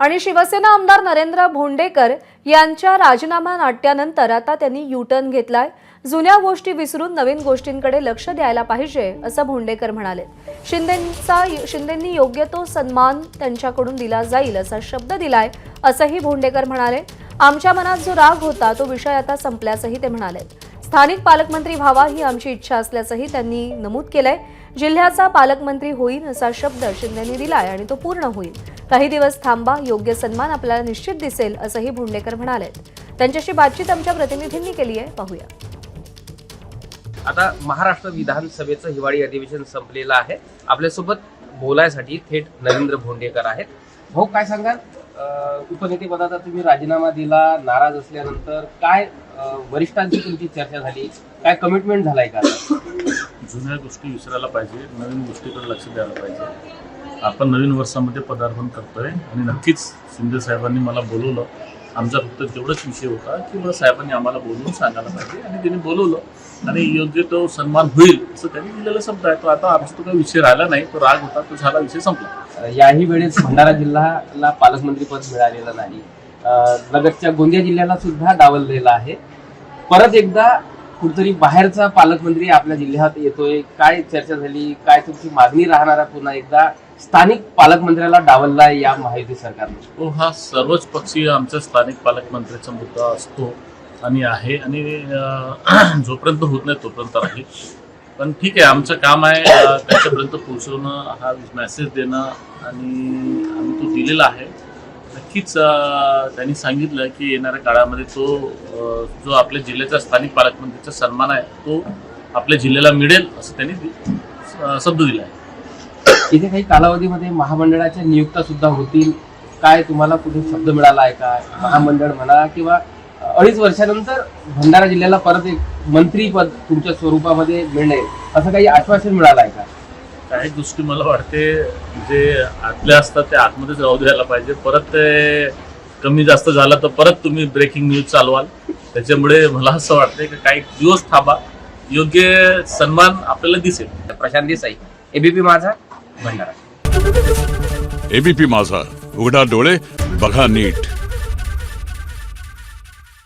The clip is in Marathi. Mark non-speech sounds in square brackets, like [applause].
आणि शिवसेना आमदार नरेंद्र भोंडेकर यांच्या राजीनामा नाट्यानंतर आता त्यांनी युटर्न घेतलाय. जुन्या गोष्टी विसरून नवीन गोष्टींकडे लक्ष द्यायला पाहिजे असं भोंडेकर म्हणाले. शिंदेचा शिंदेंनी योग्य तो सन्मान त्यांच्याकडून दिला जाईल असा शब्द दिलाय असंही भोंडेकर म्हणाले. आमच्या मनात जो राग होता तो विषय आता संपल्याचंही ते म्हणाले. स्थानिक पालकमंत्री व्हावा ही आमची इच्छा असल्याचंही त्यांनी नमूद केलंय. जिल्ह्याचा पालकमंत्री होईन असा शब्द शिंदेनी दिलाय आणि तो पूर्ण होईल. काही दिवस थांबा योग्य सन्मान आपल्याला निश्चित दिसेल असंही भोंडेकर म्हणाले. त्यांच्याशी बातचीत आमच्या प्रतिनिधींनी केली आहे. पाहूया. आता महाराष्ट्र विधानसभेचं हिवाळी अधिवेशन संपलेलं आहे. आपल्यासोबत बोलायसाठी थेट नरेंद्र भोंडेकर आहेत. भाऊ काय सांगाल? उपनेतेपदाचा तुम्ही राजीनामा दिला नाराज असल्यानंतर काय वरिष्ठांची तुमची चर्चा झाली? काय कमिटमेंट झालाय का? [coughs] जुन्या गोष्टी विसरायला पाहिजे नवीन गोष्टीकडे लक्ष द्यायला पाहिजे. आपण नवीन वर्षामध्ये पदार्पण करतोय. आणि नक्कीच शिंदे साहेबांनी मला बोलवलं. आमचा फक्त तेवढाच विषय होता की बरं साहेबांनी आम्हाला बोलवून सांगायला पाहिजे. आणि त्यांनी बोलवलं. आणि योग्य तो सन्मान होईल असं त्यांनी दिलेला शब्द आहे. तो आता आमचा तो काही विषय राहिला नाही. तो राग होता. तो झाला विषय संपला. याही वेळेस भंडारा जिल्ह्याला पालकमंत्रीपद मिळालेलं नाही. लगतच्या गोंदिया जिल्ह्याला सुद्धा डावललेलं आहे. परत एकदा कुठतरी बाहेरचा पालकमंत्री आपल्या जिल्ह्यात येतोय. काय चर्चा झाली? काय तुमची मागणी राहणार आहे पुन्हा एकदा? स्थानिक पालकमंत्र्याला डावललाय या माहिती सरकारने. तो हा सर्वच पक्षीय आमच्या स्थानिक पालकमंत्र्याचा मुद्दा असतो आणि आहे. आणि [clears throat] जोपर्यंत होत नाही तोपर्यंत राहील पण ठीक आहे आमचं काम आहे त्याच्यापर्यंत पोहोचवणं. हा मेसेज देणं आणि आम्ही तो दिलेला आहे. नक्कीच त्यांनी सांगितलं की येणाऱ्या काळामध्ये तो जो आपल्या जिल्ह्याचा स्थानिक पालकमंत्रीचा सन्मान आहे तो आपल्या जिल्ह्याला मिळेल असं त्यांनी शब्द दिला आहे. इथे काही कालावधीमध्ये महामंडळाच्या नियुक्त्या सुद्धा होतील. काय तुम्हाला कुठे शब्द मिळाला आहे का? महामंडळ म्हणा किंवा अडीच वर्षानंतर भंडारा जिल्ह्याला परत एक मंत्रीपद तुमच्या स्वरूपामध्ये मिळेल असं काही आश्वासन मिळालं आहे का? काही गोष्टी मला वाटते जे आतल्या असतात ते आतमध्येच राहू द्यायला पाहिजे. परत ते कमी जास्त झालं तर परत तुम्ही ब्रेकिंग न्यूज चालवाल. त्याच्यामुळे मला असं वाटतंय की काही दिवस थांबा. योग्य सन्मान आपल्याला दिसेल. प्रशांत देसाई एबीपी माझा भंडारा. एबीपी माझा. उघडा डोळे बघा नीट.